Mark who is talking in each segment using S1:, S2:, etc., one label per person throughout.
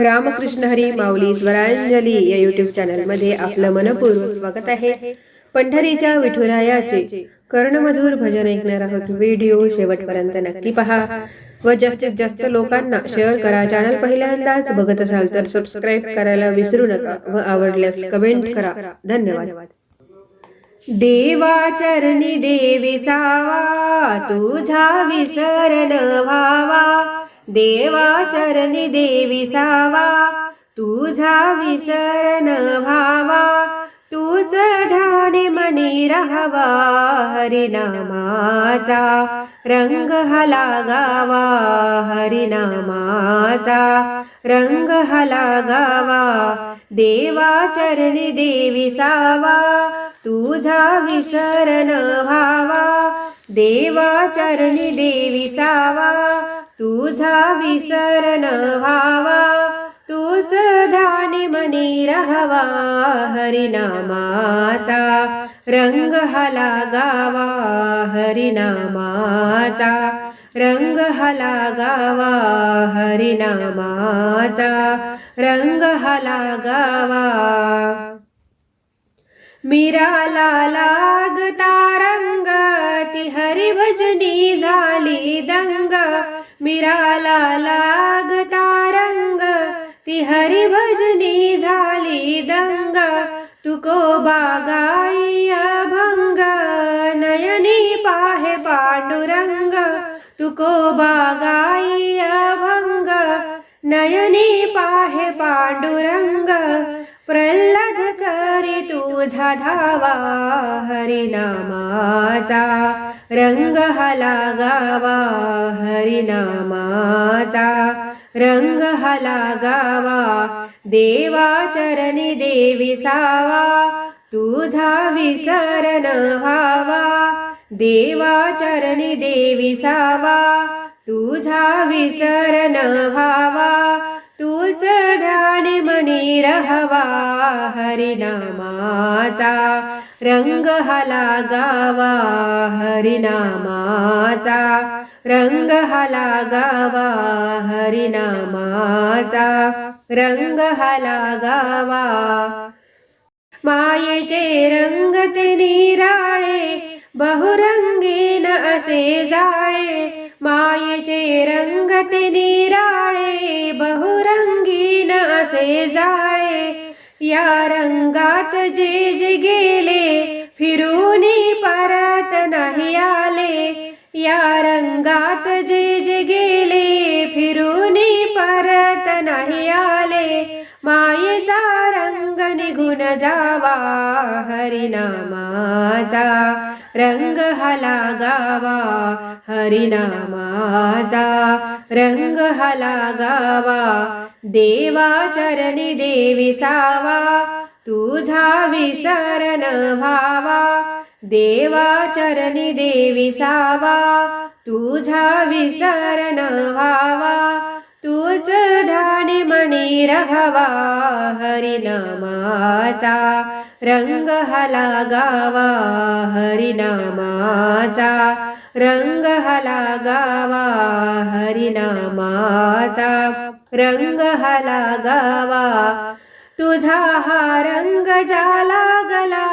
S1: रामकृष्ण हरी माऊली स्वरांजली या युट्यूब चॅनलमध्ये आपलं मनपूर्वक स्वागत आहे. पंढरीच्या विठुरायाचे कर्णमधुर भजन ऐकणार आहोत. व्हिडिओ शेवटपर्यंत नक्की पहा व जास्तीत जास्त लोकांना शेअर करा. चॅनल पहिल्यांदाच बघत असाल तर सबस्क्राईब करायला विसरू नका व आवडल्यास कमेंट करा. धन्यवाद. देवा चरणी देवी सावा तुझा विसरण व्हावा. देवा चरणी देवी सावा तुझा विसरण व्हावा तूच ध्याने मनी राहावा हरिनामाचा रंग हला गावा हरिनामाचा रंग हला गावा देवा चरणी देवी सावा तुझा विसरण व्हावा देवा चरणी देवी सावा तुझा विसरण व्हावा तूच ध्यानी मनी राहावा हरिनामाचा रंग हला गावा हरिनामाचा रंग हला गावा हरिनामाचा रंग हला गावा मीराला लागता रंग ती हरिभजनी झाली दंग. मिराला लागता रंग. ती हरिभजनी झाली दंग. तुको बागाई भंग नयनी पाहे पांडुरंग. तुको बागाई भंग नयनी पाहे पांडुरंग. प्रल्हाद करी तुझा धावा हरिनामाचा रंग हला गावा हरिनामाचा रंग हला गावा देवा चरणी देवी सावा तुझा विसरण व्हावा देवा चरणी देवी सावा तुझा विसरण व्हावा. रहवा हरिनामाचा. रंग हला गावा हरिनामाचा. रंग हला गावा हरिनामाचा. रंग हला गावा मायेचे रंग ते निराळे बहुरंगीन असे जाळे. मायेचे रंग ते निराळे असे जाळे या रंगात जे जे गेले फिरून परत नाही आले. या रंगात जे जे गेले फिरून परत नाही आले. मायेचा रंग निघून जावा हरिनामाचा. रंग हा लागावा हरिनामाचा रंग हा लागावा देवा चरणी देवी सावा तुझा विसरण व्हावा देवा चरणी देवी सावा तुझा विसरण व्हावा तूच धानी मणी राहावा हरिनामाचा। रंग हला गावा हरिनामाचा। रंग हला गावा हरिनामाचा। रंग हला गावा तुझा हा रंग जाला गला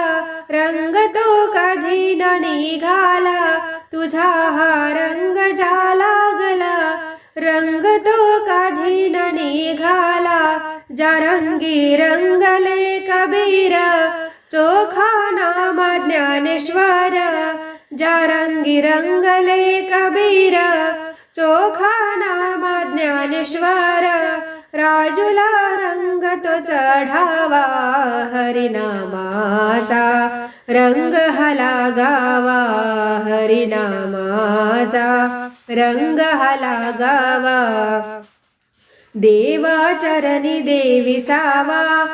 S1: रंग तो कधी न निघाला। तुझा हा रंग जाला गला रंग तो कधी न निघाला। रंगी रंगले कबीरा चोखा नाम ज्ञानेश्वर ज्या रंगी रंगले कबीरा चोखा नाम ज्ञानेश्वर राजूला रंग तो चढावा हरिनामाचा रंग हला गावा हरिनामाचा रंग हला गावा देवा चरणी देवी सावा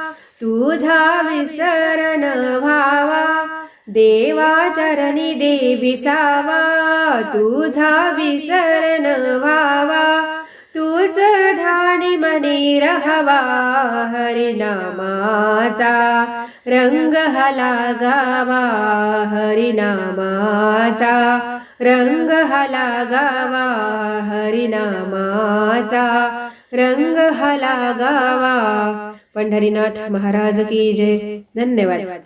S1: तुझा विसरण व्हावा. देवा चरणी देवी सावा तुझा विसरण व्हावा. तूच धाणी मनी राहावा हरिनामाचा रंग हला गावा हरिनामाचा रंग हला गावा हरिनामाचा रंग हा गावा. पंढरीनाथ महाराज की जय. धन्यवाद.